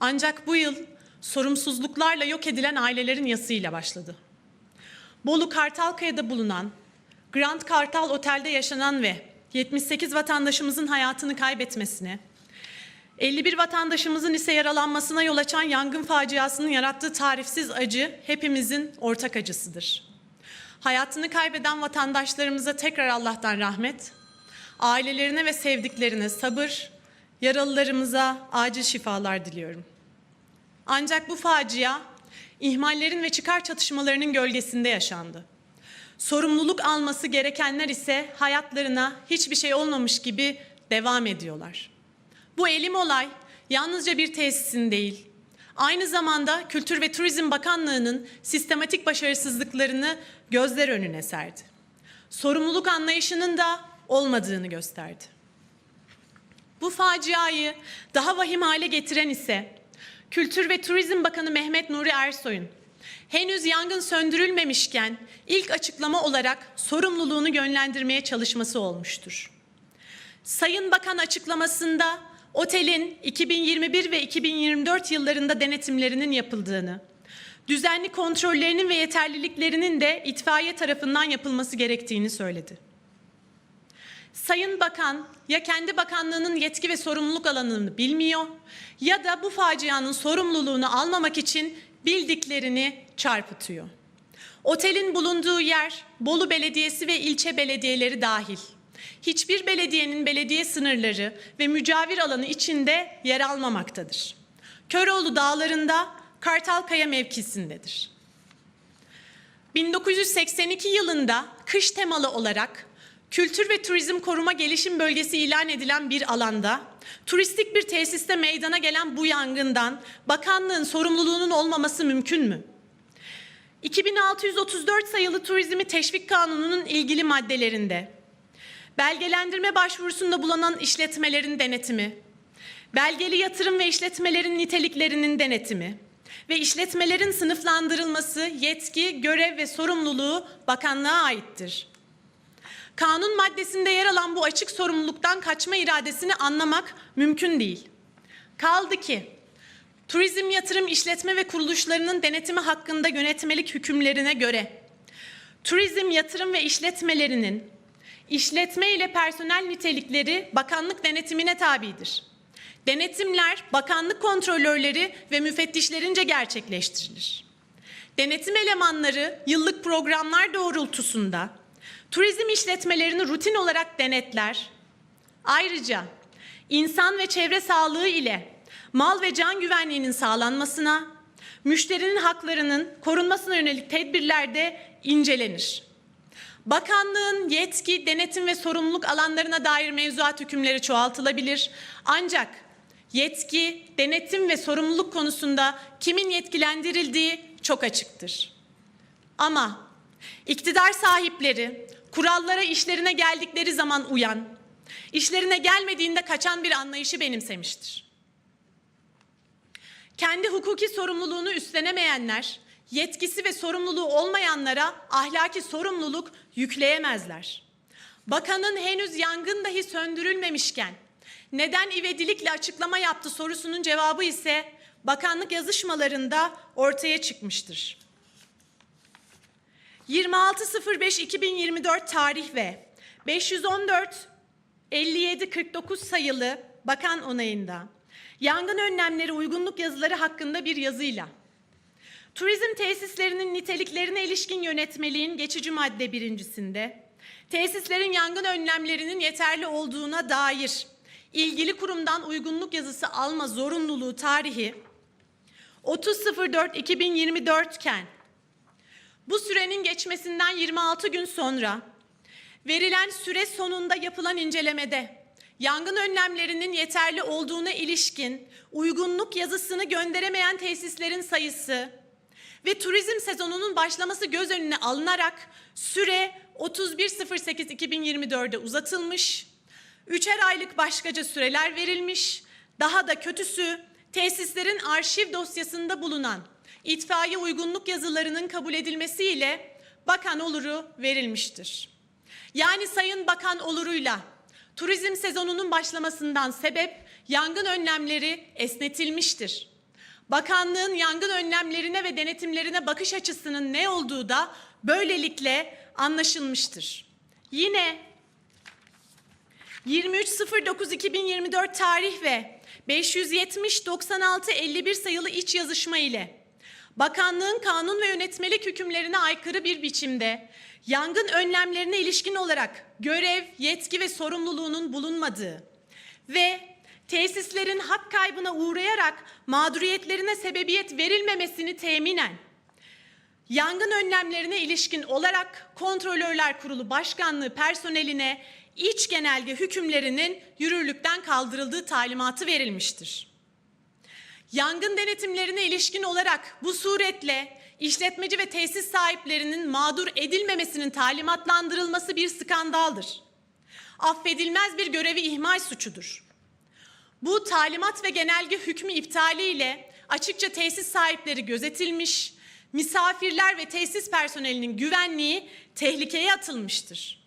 Ancak bu yıl sorumsuzluklarla yok edilen ailelerin yasıyla başladı. Bolu Kartalkaya'da bulunan Grand Kartal Otel'de yaşanan ve 78 vatandaşımızın hayatını kaybetmesine, 51 vatandaşımızın ise yaralanmasına yol açan yangın faciasının yarattığı tarifsiz acı hepimizin ortak acısıdır. Hayatını kaybeden vatandaşlarımıza tekrar Allah'tan rahmet, ailelerine ve sevdiklerine sabır, yaralılarımıza acil şifalar diliyorum. Ancak bu facia ihmallerin ve çıkar çatışmalarının gölgesinde yaşandı. Sorumluluk alması gerekenler ise hayatlarına hiçbir şey olmamış gibi devam ediyorlar. Bu elim olay yalnızca bir tesisin değil, aynı zamanda Kültür ve Turizm Bakanlığı'nın sistematik başarısızlıklarını gözler önüne serdi. Sorumluluk anlayışının da olmadığını gösterdi. Bu faciayı daha vahim hale getiren ise Kültür ve Turizm Bakanı Mehmet Nuri Ersoy'un henüz yangın söndürülmemişken ilk açıklama olarak sorumluluğunu yönlendirmeye çalışması olmuştur. Sayın Bakan açıklamasında otelin 2021 ve 2024 yıllarında denetimlerinin yapıldığını, düzenli kontrollerinin ve yeterliliklerinin de itfaiye tarafından yapılması gerektiğini söyledi. Sayın Bakan ya kendi bakanlığının yetki ve sorumluluk alanını bilmiyor ya da bu facianın sorumluluğunu almamak için bildiklerini çarpıtıyor. Otelin bulunduğu yer Bolu Belediyesi ve ilçe belediyeleri dahil. Hiçbir belediyenin belediye sınırları ve mücavir alanı içinde yer almamaktadır. Köroğlu Dağları'nda Kartalkaya mevkisindedir. 1982 yılında kış temalı olarak Kültür ve Turizm Koruma Gelişim Bölgesi ilan edilen bir alanda turistik bir tesiste meydana gelen bu yangından bakanlığın sorumluluğunun olmaması mümkün mü? 2634 sayılı Turizmi Teşvik Kanunu'nun ilgili maddelerinde belgelendirme başvurusunda bulunan işletmelerin denetimi, belgeli yatırım ve işletmelerin niteliklerinin denetimi ve işletmelerin sınıflandırılması, yetki, görev ve sorumluluğu bakanlığa aittir. Kanun maddesinde yer alan bu açık sorumluluktan kaçma iradesini anlamak mümkün değil. Kaldı ki turizm yatırım işletme ve kuruluşlarının denetimi hakkında yönetmelik hükümlerine göre turizm yatırım ve işletmelerinin işletme ile personel nitelikleri bakanlık denetimine tabidir. Denetimler bakanlık kontrolörleri ve müfettişlerince gerçekleştirilir. Denetim elemanları yıllık programlar doğrultusunda turizm işletmelerini rutin olarak denetler. Ayrıca insan ve çevre sağlığı ile mal ve can güvenliğinin sağlanmasına, müşterinin haklarının korunmasına yönelik tedbirler de incelenir. Bakanlığın yetki, denetim ve sorumluluk alanlarına dair mevzuat hükümleri çoğaltılabilir. Ancak yetki, denetim ve sorumluluk konusunda kimin yetkilendirildiği çok açıktır. Ama iktidar sahipleri kurallara işlerine geldikleri zaman uyan, işlerine gelmediğinde kaçan bir anlayışı benimsemiştir. Kendi hukuki sorumluluğunu üstlenemeyenler, yetkisi ve sorumluluğu olmayanlara ahlaki sorumluluk yükleyemezler. Bakanın henüz yangın dahi söndürülmemişken neden ivedilikle açıklama yaptı sorusunun cevabı ise bakanlık yazışmalarında ortaya çıkmıştır. 26.05.2024 tarih ve 514 57 49 sayılı bakan onayında yangın önlemleri uygunluk yazıları hakkında bir yazıyla turizm tesislerinin niteliklerine ilişkin yönetmeliğin geçici madde birincisinde tesislerin yangın önlemlerinin yeterli olduğuna dair ilgili kurumdan uygunluk yazısı alma zorunluluğu tarihi 30.04.2024 iken bu sürenin geçmesinden 26 gün sonra verilen süre sonunda yapılan incelemede yangın önlemlerinin yeterli olduğuna ilişkin uygunluk yazısını gönderemeyen tesislerin sayısı ve turizm sezonunun başlaması göz önüne alınarak süre 31.08.2024'de uzatılmış, üçer aylık başkaca süreler verilmiş, daha da kötüsü tesislerin arşiv dosyasında bulunan itfaiye uygunluk yazılarının kabul edilmesiyle bakan oluru verilmiştir. Yani Sayın Bakan oluruyla turizm sezonunun başlamasından sebep yangın önlemleri esnetilmiştir. Bakanlığın yangın önlemlerine ve denetimlerine bakış açısının ne olduğu da böylelikle anlaşılmıştır. Yine 23.09.2024 tarih ve 570-96-51 sayılı iç yazışma ile bakanlığın kanun ve yönetmelik hükümlerine aykırı bir biçimde yangın önlemlerine ilişkin olarak görev, yetki ve sorumluluğunun bulunmadığı ve tesislerin hak kaybına uğrayarak mağduriyetlerine sebebiyet verilmemesini teminen Yangın önlemlerine ilişkin olarak Kontrolörler Kurulu Başkanlığı personeline iç genelge hükümlerinin yürürlükten kaldırıldığı talimatı verilmiştir. Yangın denetimlerine ilişkin olarak bu suretle işletmeci ve tesis sahiplerinin mağdur edilmemesinin talimatlandırılması bir skandaldır. Affedilmez bir görevi ihmal suçudur. Bu talimat ve genelge hükmü iptaliyle açıkça tesis sahipleri gözetilmiş, misafirler ve tesis personelinin güvenliği tehlikeye atılmıştır.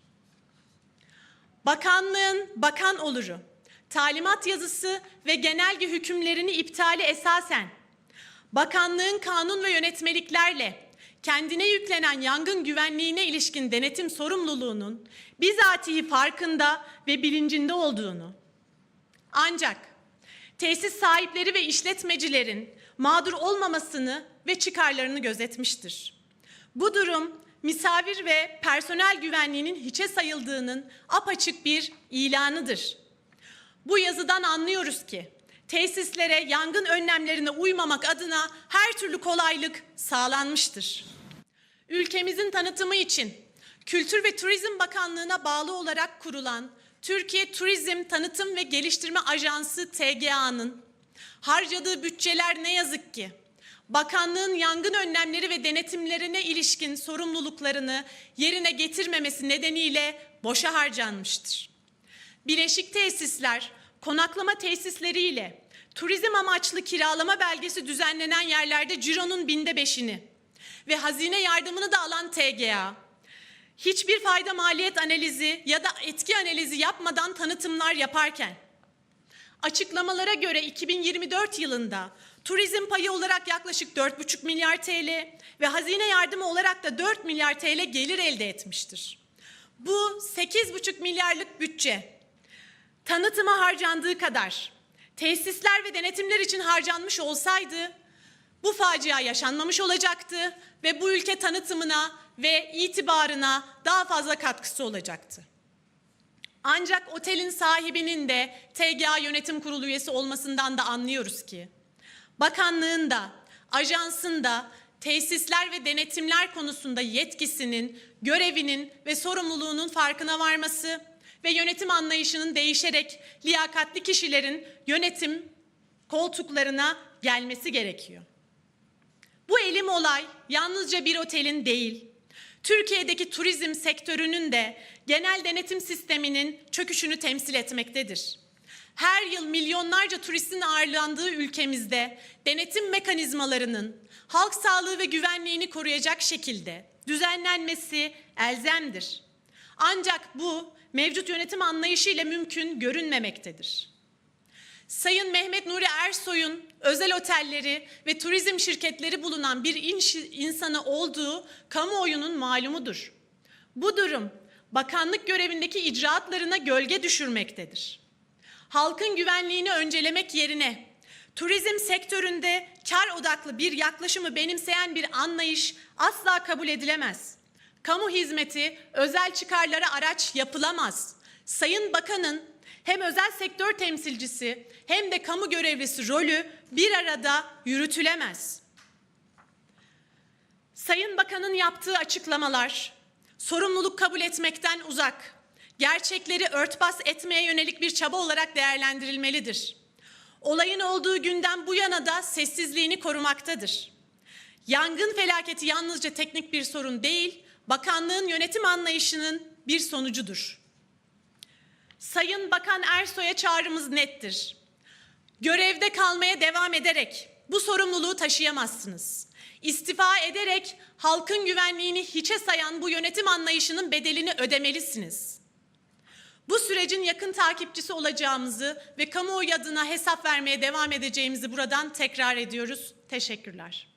Bakanlığın bakan oluru, talimat yazısı ve genelge hükümlerini iptali esasen, bakanlığın kanun ve yönetmeliklerle kendine yüklenen yangın güvenliğine ilişkin denetim sorumluluğunun bizatihi farkında ve bilincinde olduğunu, ancak tesis sahipleri ve işletmecilerin mağdur olmamasını ve çıkarlarını gözetmiştir. Bu durum misafir ve personel güvenliğinin hiçe sayıldığının apaçık bir ilanıdır. Bu yazıdan anlıyoruz ki tesislere yangın önlemlerine uymamak adına her türlü kolaylık sağlanmıştır. Ülkemizin tanıtımı için Kültür ve Turizm Bakanlığı'na bağlı olarak kurulan Türkiye Turizm Tanıtım ve Geliştirme Ajansı TGA'nın harcadığı bütçeler ne yazık ki bakanlığın yangın önlemleri ve denetimlerine ilişkin sorumluluklarını yerine getirmemesi nedeniyle boşa harcanmıştır. Bileşik tesisler, konaklama tesisleriyle turizm amaçlı kiralama belgesi düzenlenen yerlerde cironun binde beşini ve hazine yardımını da alan TGA, hiçbir fayda maliyet analizi ya da etki analizi yapmadan tanıtımlar yaparken, açıklamalara göre 2024 yılında turizm payı olarak yaklaşık 4,5 milyar TL ve hazine yardımı olarak da 4 milyar TL gelir elde etmiştir. Bu 8,5 milyarlık bütçe tanıtıma harcandığı kadar tesisler ve denetimler için harcanmış olsaydı bu facia yaşanmamış olacaktı ve bu ülke tanıtımına ve itibarına daha fazla katkısı olacaktı. Ancak otelin sahibinin de TGA Yönetim Kurulu üyesi olmasından da anlıyoruz ki bakanlığın da ajansın da tesisler ve denetimler konusunda yetkisinin, görevinin ve sorumluluğunun farkına varması ve yönetim anlayışının değişerek liyakatli kişilerin yönetim koltuklarına gelmesi gerekiyor. Bu elim olay yalnızca bir otelin değil, Türkiye'deki turizm sektörünün de genel denetim sisteminin çöküşünü temsil etmektedir. Her yıl milyonlarca turistin ağırlandığı ülkemizde denetim mekanizmalarının halk sağlığı ve güvenliğini koruyacak şekilde düzenlenmesi elzemdir. Ancak bu mevcut yönetim anlayışı ile mümkün görünmemektedir. Sayın Mehmet Nuri Ersoy'un özel otelleri ve turizm şirketleri bulunan bir insanı olduğu kamuoyunun malumudur. Bu durum bakanlık görevindeki icraatlarına gölge düşürmektedir. Halkın güvenliğini öncelemek yerine turizm sektöründe kar odaklı bir yaklaşımı benimseyen bir anlayış asla kabul edilemez. Kamu hizmeti özel çıkarlara araç yapılamaz. Sayın Bakan'ın hem özel sektör temsilcisi hem de kamu görevlisi rolü bir arada yürütülemez. Sayın Bakan'ın yaptığı açıklamalar sorumluluk kabul etmekten uzak, gerçekleri örtbas etmeye yönelik bir çaba olarak değerlendirilmelidir. Olayın olduğu günden bu yana da sessizliğini korumaktadır. Yangın felaketi yalnızca teknik bir sorun değil, bakanlığın yönetim anlayışının bir sonucudur. Sayın Bakan Ersoy'a çağrımız nettir. Görevde kalmaya devam ederek bu sorumluluğu taşıyamazsınız. İstifa ederek halkın güvenliğini hiçe sayan bu yönetim anlayışının bedelini ödemelisiniz. Bu sürecin yakın takipçisi olacağımızı ve kamuoyu adına hesap vermeye devam edeceğimizi buradan tekrar ediyoruz. Teşekkürler.